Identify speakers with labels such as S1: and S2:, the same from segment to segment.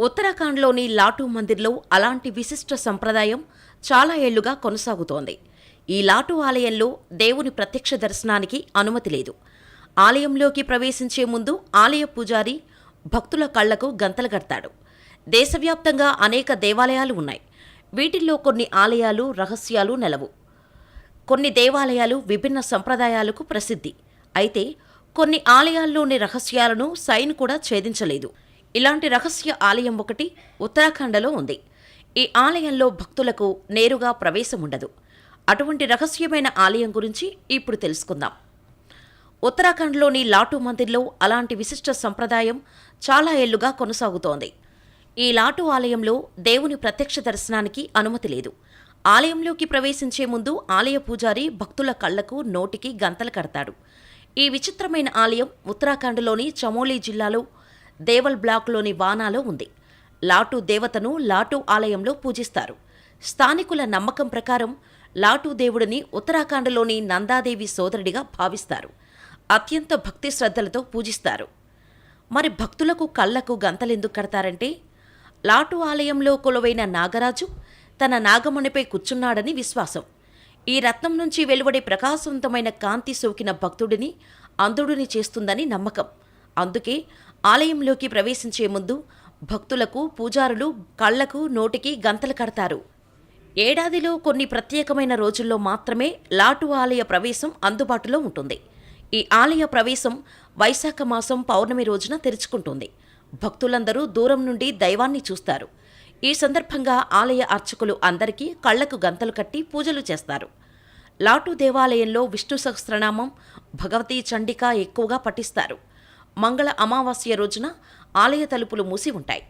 S1: ఉత్తరాఖండ్లోని లాటూ మందిర్లో అలాంటి విశిష్ట సంప్రదాయం చాలా ఏళ్ళుగా కొనసాగుతోంది. ఈ లాటూ ఆలయంలో దేవుని ప్రత్యక్ష దర్శనానికి అనుమతి లేదు. ఆలయంలోకి ప్రవేశించే ముందు ఆలయ పూజారి భక్తుల కళ్ళకు గంతలు కడతాడు. దేశవ్యాప్తంగా అనేక దేవాలయాలు ఉన్నాయి. వీటిల్లో కొన్ని ఆలయాలు రహస్యాలు నెలవు. కొన్ని దేవాలయాలు విభిన్న సంప్రదాయాలకు ప్రసిద్ధి. అయితే కొన్ని ఆలయాల్లోని రహస్యాలను సైన్ కూడా ఛేదించలేదు. ఇలాంటి రహస్య ఆలయం ఒకటి ఉత్తరాఖండలో ఉంది. ఈ ఆలయంలో భక్తులకు నేరుగా ప్రవేశం ఉండదు. అటువంటి రహస్యమైన ఆలయం గురించి ఇప్పుడు తెలుసుకుందాం. ఉత్తరాఖండ్లోని లాటూ మందిర్లో అలాంటి విశిష్ట సంప్రదాయం చాలా ఏళ్ళుగా కొనసాగుతోంది. ఈ లాటూ ఆలయంలో దేవుని ప్రత్యక్ష దర్శనానికి అనుమతి లేదు. ఆలయంలోకి ప్రవేశించే ముందు ఆలయ పూజారి భక్తుల కళ్ళకు నోటికి గంతలు కడతాడు. ఈ విచిత్రమైన ఆలయం ఉత్తరాఖండ్లోని చమోలీ జిల్లాలో దేవల్ బ్లాక్లోని వానాలో ఉంది. లాటూ దేవతను లాటూ ఆలయంలో పూజిస్తారు. స్థానికుల నమ్మకం ప్రకారం లాటూ దేవుడిని ఉత్తరాఖండ్లోని నందాదేవి సోదరుడిగా భావిస్తారు. అత్యంత భక్తి శ్రద్ధలతో పూజిస్తారు. మరి భక్తులకు కళ్ళకు గంతలెందుకు కడతారంటే? లాటు ఆలయంలో కొలువైన నాగరాజు తన నాగమునిపై కూర్చున్నాడని విశ్వాసం. ఈ రత్నం నుంచి వెలువడే ప్రకాశవంతమైన కాంతి సోకిన భక్తుడిని అంధుడిని చేస్తుందని నమ్మకం. అందుకే ఆలయంలోకి ప్రవేశించే ముందు భక్తులకు పూజారులు కళ్ళకు నోటికి గంతలు కడతారు. ఏడాదిలో కొన్ని ప్రత్యేకమైన రోజుల్లో మాత్రమే లాటు ఆలయ ప్రవేశం అందుబాటులో ఉంటుంది. ఈ ఆలయ ప్రవేశం వైశాఖ మాసం పౌర్ణమి రోజున తెరుచుకుంటుంది. భక్తులందరూ దూరం నుండి దైవాన్ని చూస్తారు. ఈ సందర్భంగా ఆలయ అర్చకులు అందరికీ కళ్ళకు గంతలు కట్టి పూజలు చేస్తారు. లాటు దేవాలయంలో విష్ణు సహస్రనామం భగవతీ చండిక ఎక్కువగా పఠిస్తారు. మంగళ అమావాస్య రోజున ఆలయ తలుపులు మూసి ఉంటాయి.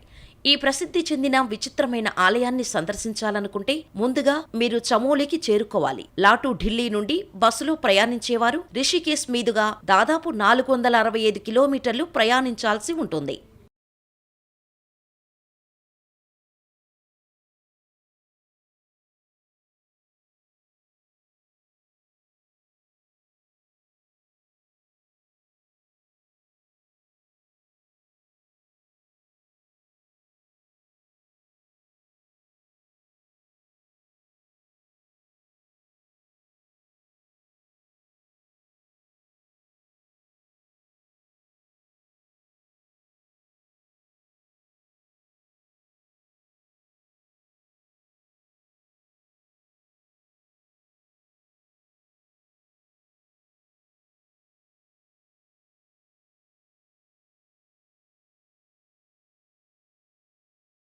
S1: ఈ ప్రసిద్ధి చెందిన విచిత్రమైన ఆలయాన్ని సందర్శించాలనుకుంటే ముందుగా మీరు చమోలికి చేరుకోవాలి. లాటు ఢిల్లీ నుండి బస్సులో ప్రయాణించేవారు రిషికేశ్ మీదుగా దాదాపు నాలుగు వందల అరవై ఐదు కిలోమీటర్లు ప్రయాణించాల్సి ఉంటుంది.